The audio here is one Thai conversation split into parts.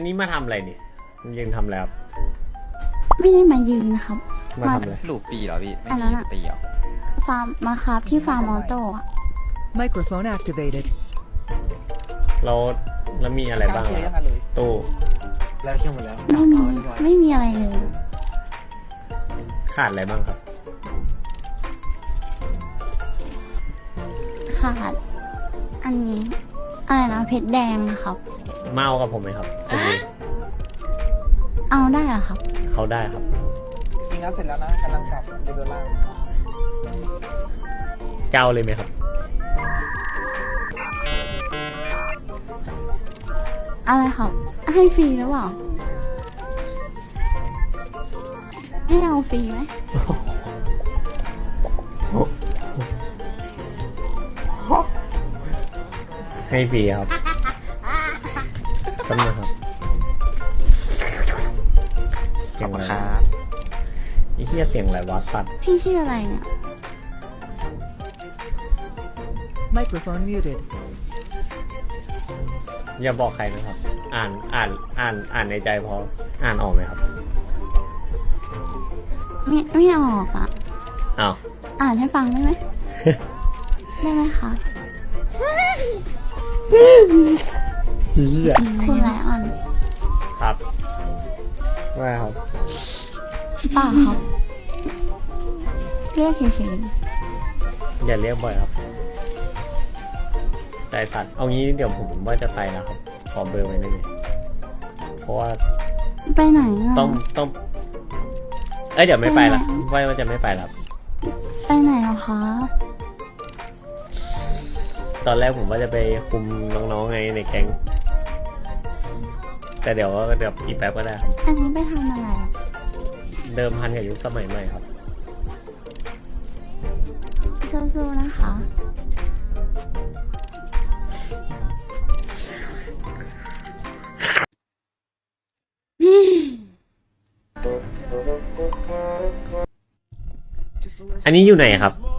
นนี้มาทำอะไรนี่ยังทำแล้วไม่ได้มายืนครับ มาทำอะไรลูกปีเหรอพี่ ไม่อันนั้มีนอะ ปีเหรอฟาร์มมาครับที่ฟาร์มออโต้อะ Microphone activated. เราแล้วมีอะไรบ้างเคลียร์อะยังกันเลยตู้แล้วเชื่อหมดแล้วไม่มีไม่มีอะไรเลย ขาดอะไรบ้างครับ ขาด อันนี้ อะไรนะเพชรแดงนะครับ เมากับผมไหมครับผมมีเอาได้เหรอครับ เขาได้ครับยิงงานเสร็จแล้วนะกำลังกลับเดเวลล่างเจ้าเลยไหมครับ อะไรครับ ให้ฟรีหรือเปล่าให้เอาฟรีไหม ให้ฟรีครับกำนะครับเสีขยองบอะคุณไรครับไอ้เหี้ยเสียงอะไรวะสัตว์พี่ชื่ออะไรเนี่ย Microphone muted. อย่าบอกใครนะครับ อ่านอ่านอ่านอ่านในใจพออ่านออกไหมครับไม่ไม่ออกอะ อ้าว อ่านให้ฟังได้ไหม ได้ไหมคะ เหี้ยคุณไลออนครับว่าครับเปล่าครับ เรียกเฉยอย่าเรียกบ่อยครับใจสัตว์เอางี้เดี๋ยวผมว่าจะไปแล้วครับขอเบอร์ไว้ได้ไหมเพราะว่าๆ ไปไหนอะ ต้องต้อง เอ้ยเดี๋ยวไม่ไปละไปไหนว่าว่าจะไม่ไปแล้วไปไหนเหรอคะ ตอนแรกผมว่าจะไปคุมน้องๆไงในแก๊งแต่เดี๋ยวก็เดี๋ยวอีกแป๊บก็ได้ครับอันนี้ไปทำอะไรอะเดิมพันกับยุคสมัยใหม่ครับ สู้ๆนะคะ อันนี้อยู่ไหนครับ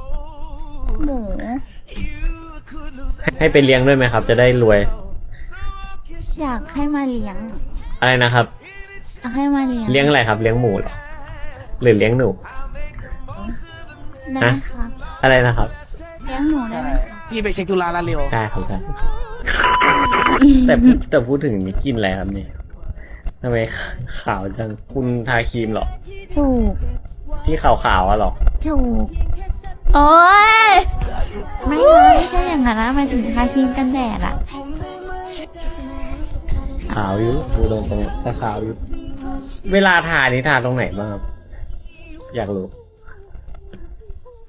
ให้ให้ไปเลี้ยงด้วยไหมครับ จะได้รวย อยากให้มาเลี้ยงอะไรนะครับ อยากให้มาเลี้ยงเลี้ยงอะไรครับ เลี้ยงหมูเหรอหรือเลี้ยงหนู ได้ไหมฮะครับอะไรนะครับ เลี้ยงหนูได้ไหมคะพี่ไปเช็คธุระแล้วเร็ว ได้ครับได้แต่พูดแต่พูดถึงนี่กินอะไรครับเนี่ยทำไมขาวจังคุณทาครีมเหรอ ถูก ที่ขาวๆอะเหรอ ถูก โอ้ย ไม่นะไม่ใช่อย่างนั้นนะหมายถึงทาครีมกันแดดอะขาวอยู่ดูตรงตรงๆแต่ขาวอยู่เวลาทานี่ทาตรงไหนบ้างครับอยากรู้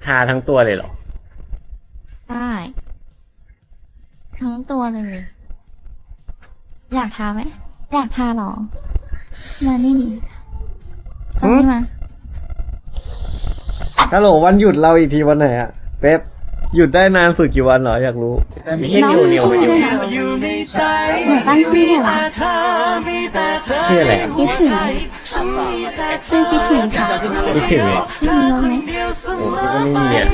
ทาทั้งตัวเลยเหรอ ได้ทั้งตัวเลย อยากทาไหมอยากทาเหรอ มานี่ดิเอานี่มาฮัลโหลวันหยุดเราอีกทีวันไหนอะ เป๊ปหยุดได้นานสุดกี่วันเหรออยากรู้ไม่ใช่นิวนิวนิวหนูตั้งชื่อให้เหรอชื่ออะไรอะคิดถึงชื่อคิดถึงค่ะคิดถึงเลยมีรถไหมโอ้พี่ก็ไม่มีอะ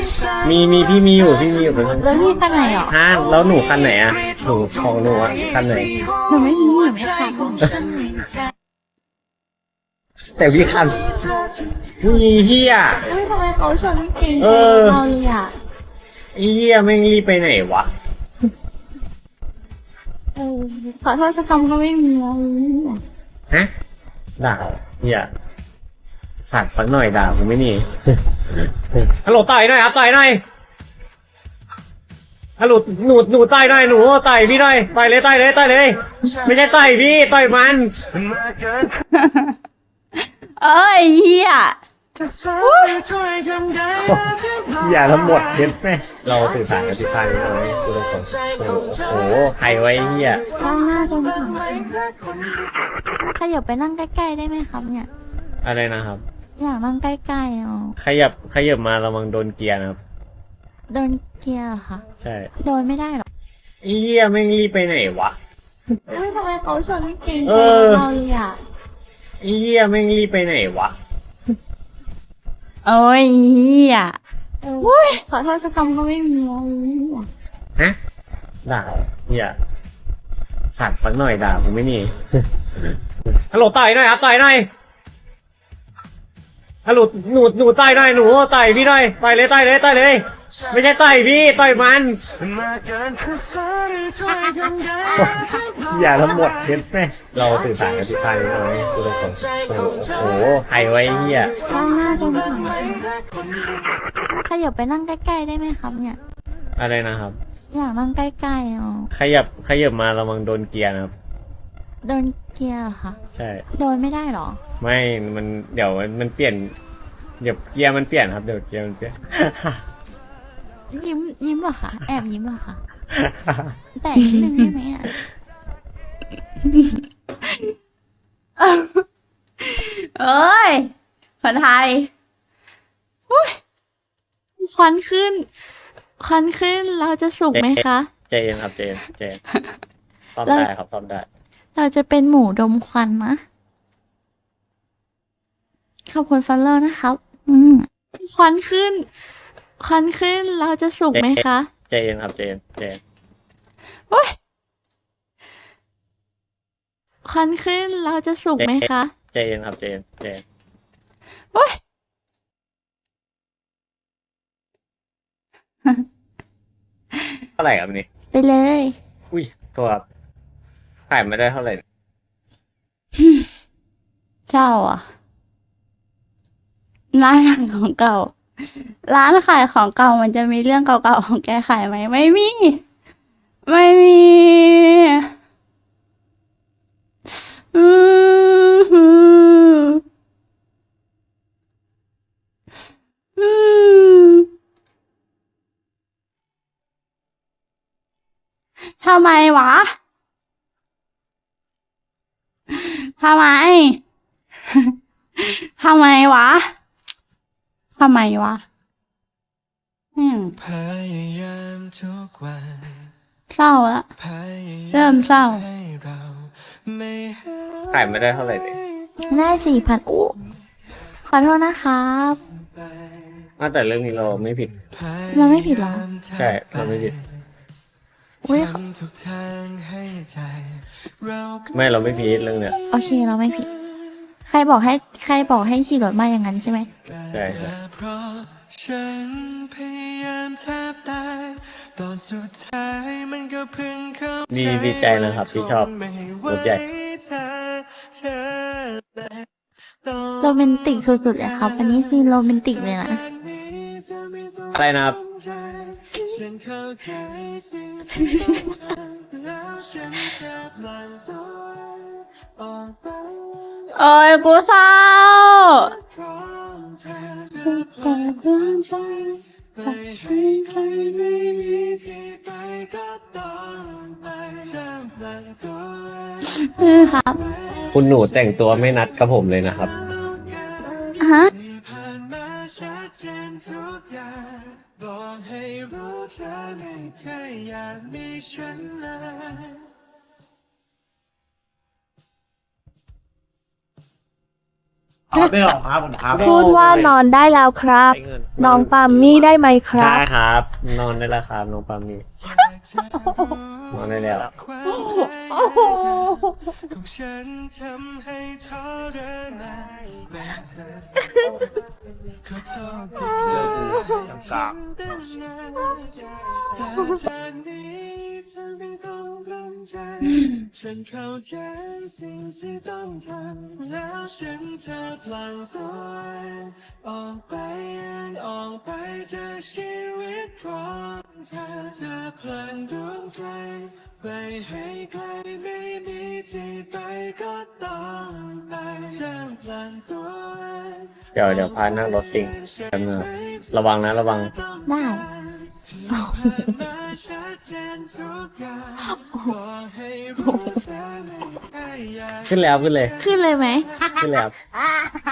มีมีพี่มีอยู่พี่มีอยู่เป็นคนรถพี่คันไหนเหรอฮะแล้วหนูคันไหนอะหนูของหนูอะคันไหนหนูไม่มีหนูไม่ขับ แต่พี่คันมีเฮียเฮ้ยทำไมเขาชนไม่เก่งเอใจอเราเลยอะไอ้เฮียไม่งรีบไปไหนวะเออขอโทษสักคำก็ไม่มีแล้วฮะด่าเฮียสัตว์สักหน่อยด่าผมไม่นี่ ฮัลโหลต่อยหน่อยครับต่อยหน่อยฮัลโหลหนูหนูต่อยหน่อยหนูต่อยพี่หน่อยต่อยเลยต่อยเลยต่อยเลย ไม่ใช่ต่อยพี่ต่อยมัน เอ้ยเฮียอย่าทั้งหมดเห็นไหมเราสื่อสารกันที่ทางนี้เลยคือตรงๆโอ้โหใครไว้เฮียข้างหน้าตรงฝั่งขยับไปนั่งใกล้ๆได้ไหมครับเนี่ย อะไรนะครับ อยากนั่งใกล้ๆอ๋อขยับขยับมาระวังโดนเกียร์นะครับ โดนเกียร์เหรอคะใช่โดนไม่ได้หรอไอ้เฮียไม่งรีบไปไหนวะเฮ้ยทำไมเขาชนไม่เก่งเอใจอเราเลยอะ ไอ้เฮียไม่งรีบไปไหนวะ โอ้ยเฮียโอ้ยขอโทษสักคำก็ไม่มีแล้วฮะ ด่าเฮียสัตว์สักหน่อยด่าผมไม่นี่ ฮัลโหลต่อยหน่อยครับต่อยหน่อยฮัลโหลหนูหนูต่อยหน่อยหนูต่อยพี่หน่อยต่อยเลยต่อยเลยต่อยเลย ไม่ใช่ต่อยพี่ต่อยมัน อย่าทั้งหมดเห็นไหมเราสื่อสารกันที่ทางนี้น้อยดูเลยคนโอ้โหโอ้โหใครไว้เหี้ยข้างหน้าตรงฝั่งขยับไปนั่งใกล้ๆได้ไหมครับเนี่ย อะไรนะครับ อยากนั่งใกล้ๆอ๋อขยับขยับมาระวังโดนเกียร์นะครับ โดนเกียร์เหรอคะใช่ โดนไม่ได้เหรอ ไม่ มันเดี๋ยวมันมันเปลี่ยน เดี๋ยวเกียร์มันเปลี่ยนครับ เดี๋ยวเกียร์มันเปลี่ยน ยิ้มยิ้มเหรอคะแอบยิ้มเหรอคะแต่นิดนึงได้ไหมอะเอ้ยคนไทยอุ๊ยควันขึ้น ควันขึ้นเราจะสุกไหมคะ เจนครับเจนเจนซ่อมแล้วได้ครับซ่อมได้ เราจะเป็นหมูดมควันนะขอบคุณฟันเลอร์นะครับ อืมควันขึ้น ควันขึ้นเราจะสุกไหมคะเจนครับเจนเจนโอ๊ยควันขึ้นเราจะสุกไหมคะเจนครับเจนเจนโอ๊ยเท่าไหร่ครับนี่ ไปเลย อุ้ยตัวครับขายไม่ได้เท่าไหร่ เจ้าอะร้านขายของเก่า ร้านขายของเก่ามันจะมีเรื่องเก่าๆของแกขายไหมไม่มี ไม่มีอืมอืมทำไมวะทำไม ทำไมวะ ทำไมวะอืมพยายามทุกวันเศร้าละพยายามเริ่มเศร้า ให้เราไม่หาขายไม่ได้เท่าไหร่เลยได้สี่พันอู้ขอโทษนะครับอะแต่เรื่องนี้เราไม่ผิด เราไม่ผิดเหรอ ใช่เราไม่ผิด อุ๊ยทำทุกทางให้ใจเราก็ไม่เราไม่ผิดเรื่องเนี้ย โอเคเราไม่ผิด ใครบอกให้ใครบอกให้ขี่รถมาอย่างนั้นใช่ไหมใช่ใช่เพราะฉันพยายามแทบตายตอนสุดท้ายมันก็เพิ่งเข้าใจดีดีใจนะครับที่ชอบรถใหญ่โรแมนติกสุดๆเลยครับ อันนี้ซีนโรแมนติกเลยนะอะไรนะครับ โอ้ยกูเศร้าของเธอเธอปล่อยความใจไปให้ใครไม่มีที่ไปก็ต้องไปจะปล่อยตัวครับคุณหนูแต่งตัวไม่นัดกับผมเลยนะครับ ฮะที่ผ่านมาชัดเจนทุกอย่างบอกให้รู้เธอไม่เคยอยากมีฉันเลย ไม่ออกครับผมครับพูดว่านอนได้แล้วครับ น้องปามมี่ได้ไหมครับ ได้ครับ นอนได้แล้วครับน้องปามีนอนได้แล้วความพยายามของฉันทำให้ทรมานแบบเธอขอโทษที่เลิกทำตั้งนานแต่จากนี้จะไม่ต้องกังใจ ฉันเข้าใจสิ่งที่ต้องทำแล้วฉันจะพลังตัวออกไปออกไปจากชีวิตของเธอจะพลังดวงใจไปให้ไกลไม่มีที่ไปก็ต้องไปจะพลังตัวเดี๋ยวเดี๋ยวพานั่งรถซิ่งแป๊บนึงระวังนะระวัง ได้ที่ผ่านมาชัดเจนทุกอย่างบอกให้รู้เธอไม่เคยอยากขึ้นแล้วขึ้นเลย ขึ้นเลยไหมขึ้นแล้ว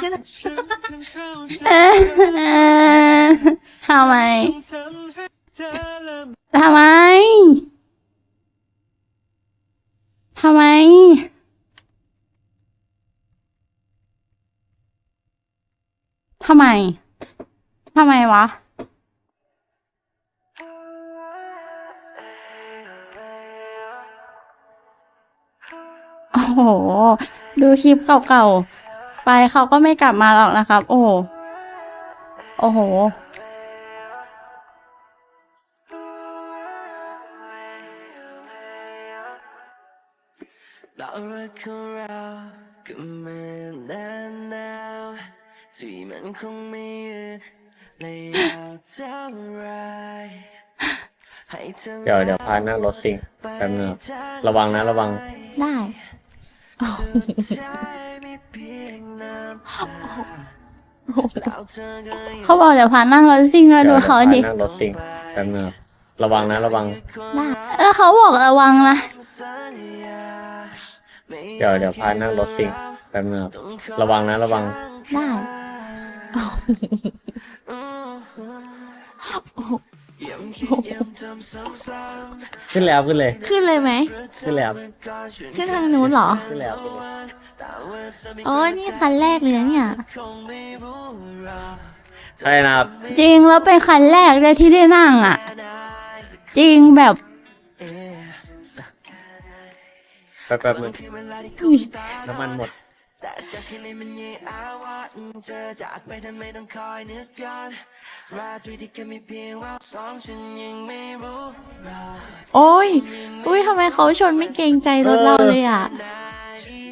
ขึ้นฉันเพิ่งเข้าใจเอ๊ะทำไมทำให้เธอเริ่มทำไม ทำไม ทำไม ทำไมวะ โอ้โห ดูคลิปเก่าๆ ไปเขาก็ไม่กลับมาหรอกนะครับ โอ้โห โอ้โห รารักของเราก็เหมือนนานหนาวที่มันคงไม่ยืนและยาวเท่าไรให้เธอเดี๋ยวเดี๋ยวพานั่งรถซิ่งแป๊บนึงครับระวังนะระวัง ได้ใจไม่เพียงน้ำตาแล้วเธอก็ยังเขาบอกเดี๋ยวพานั่งรถซิ่งแล้วเดี๋ดูยวเขาพาดินั่งรถซิ่งแป๊บนึงครับระวังนะระวังได้แล้วเขาบอกระวังนะสัญญาไม่ เดี๋ยวเดี๋ยวพานั่งรถซิ่งแป๊บนึงครับระวังนะระวัง ได้ย้ำคิดย้ำจำซ้ำขึ้นแล้วขึ้นเลยขึ้นเลยไหม ขึ้นแล้วๆขึ้นทางนู้นเหรอ ขึ้นแล้วขึ้นแล้วอ๋อนี่คันแรกเลยนะเนี่ยคงไม่รู้เราใช่นะครับ จริงแล้วเป็นคันแรกเลยที่ได้นั่งอะ จริงแบบ แป๊บแป๊บนึงน้ำมันหมด แต่จากแค่นี้มันยังอาวาเจอจากไปทำไมต้องคอยนึกย้อนราตรีที่แค่มีเพียงเราสองฉันยังไม่รู้เราโอ้ย อุ้ยทำไมเขาชนไม่เกรงใจรถเราเลยอะ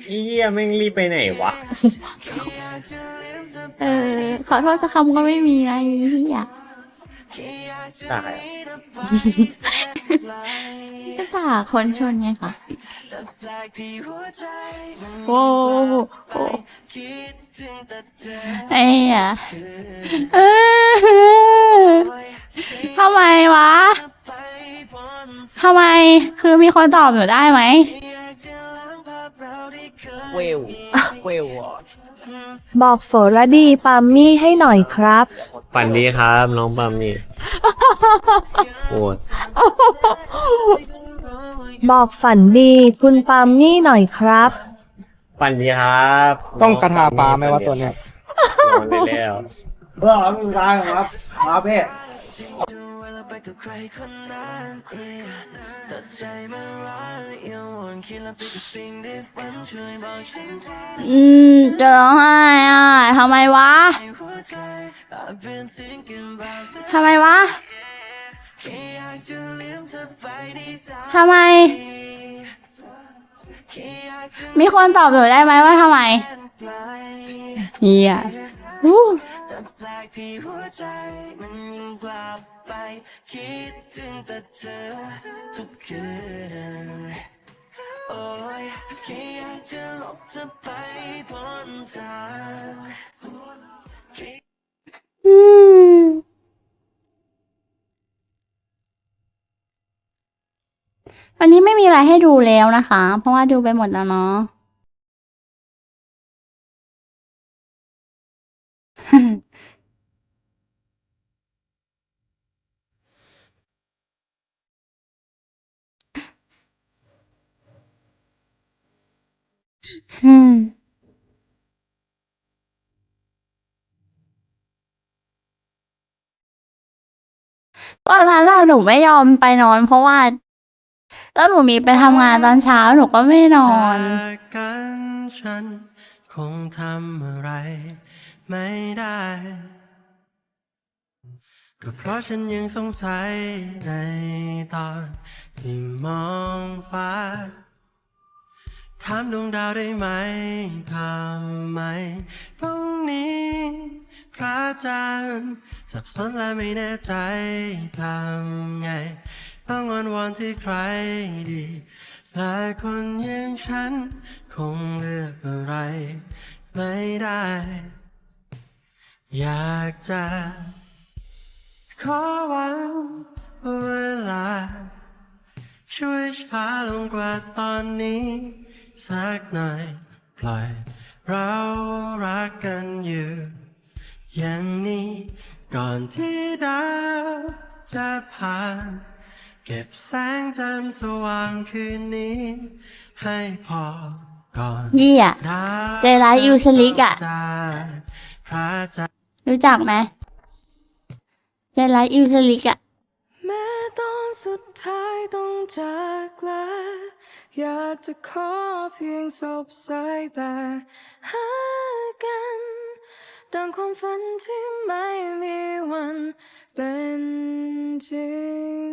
อีเหี้ยแม่งรีบไปไหนวะ เออ ขอโทษสักคำก็ไม่มีนะอีที่อยากตายจะด่าคนชนไงคะแต่แปลกที่หัวใจมันโอ้โหโอ้คิดถึงแต่เธอไอ้อะเออทำไมวะไปพ้นทำไม คือมีคนตอบหนูได้ไหม อยากจะล้างภาพเราที่เคยเวลเวลอะบอกโฟรดีปามมี่ให้หน่อยครับฝันดีครับ น้องปามนี่โอ้ยบอกฝันดีคุณปามมี่หน่อยครับฝันดีครับต้องคาถาปลาไหมวะตัวเนี้ย นอนได้แล้ว เพื่อเอามึงได้ครับมาเพ่ดูเวลา ไปกับใครคนนั้นเองแต่ใจมันร้อนยังวนคิดแล้วติดกับสิ่งที่ฝันช่วยบอกฉันทีอืมจะร้องไห้อะทำไมวะในหัวใจ I've been thinking about this ทำไมวะแค่อยากจะลืมเธอไปได้สักทำไมทีแค่อยากจะมีคนตอบหนูได้ไหมว่าทำไมไกลเฮียอู้แต่แปลกที่หัวใจมันยังกลับ ไป คิดถึงแต่เธอทุกคืน โอ้ยแค่อยากจะลบเธอไปพ้นทางวันนี้ไม่มีอะไรให้ดูแล้วนะคะ เพราะว่าดูไปหมดแล้วเนาะ อืมวันนั้นเราหนูไม่ยอมไปนอน เพราะว่า แล้วหนูมีไปทำงานตอนเช้าหนูก็ไม่นอน จากกันฉันคงทำอะไรไม่ได้ ก็เพราะฉันยังสงสัยในตอนที่มองฟ้า ถามดวงดาวได้ไหมทำไมตรงนี้พระจันทร์สับสนและไม่แน่ใจทำไง ต้องอ้อนวอนที่ใครดีหลายคนอยังฉัน คงเลือกอะไร ไม่ได้ อยากจะขอวันเวลา ช่วยช้าลงกว่าตอนนี้ สักหน่อยปล่อยเรารักกันอยู่ อย่างนี้ก่อนที่ดาวจะผ่านเก็บแสงจันทร์สว่างคืนนี้ ให้พอก่อนเหี้ยดาวใจร้ายอิวสลิกอะ จากพระจันทร์ รู้จักไหมใจร้ายอิวสลิกอะ แม้ตอนสุดท้ายต้องจากลา อยากจะขอเพียงสบสายตาหากัน ดังความฝันที่ไม่มีวันเป็นจริง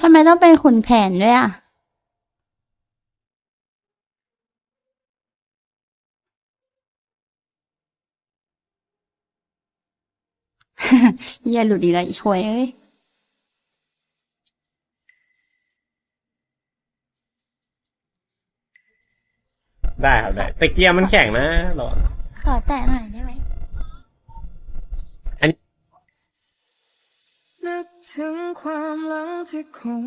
ทำไมต้องเป็นขุนแผนด้วยอะ อย่าหลุดอีกแล้วอีช่วยเอ้ย ได้ครับได้แต่เกียร์มันแข็งนะหรอขอแตะหน่อยได้ไหมนึกถึงความหลังที่คง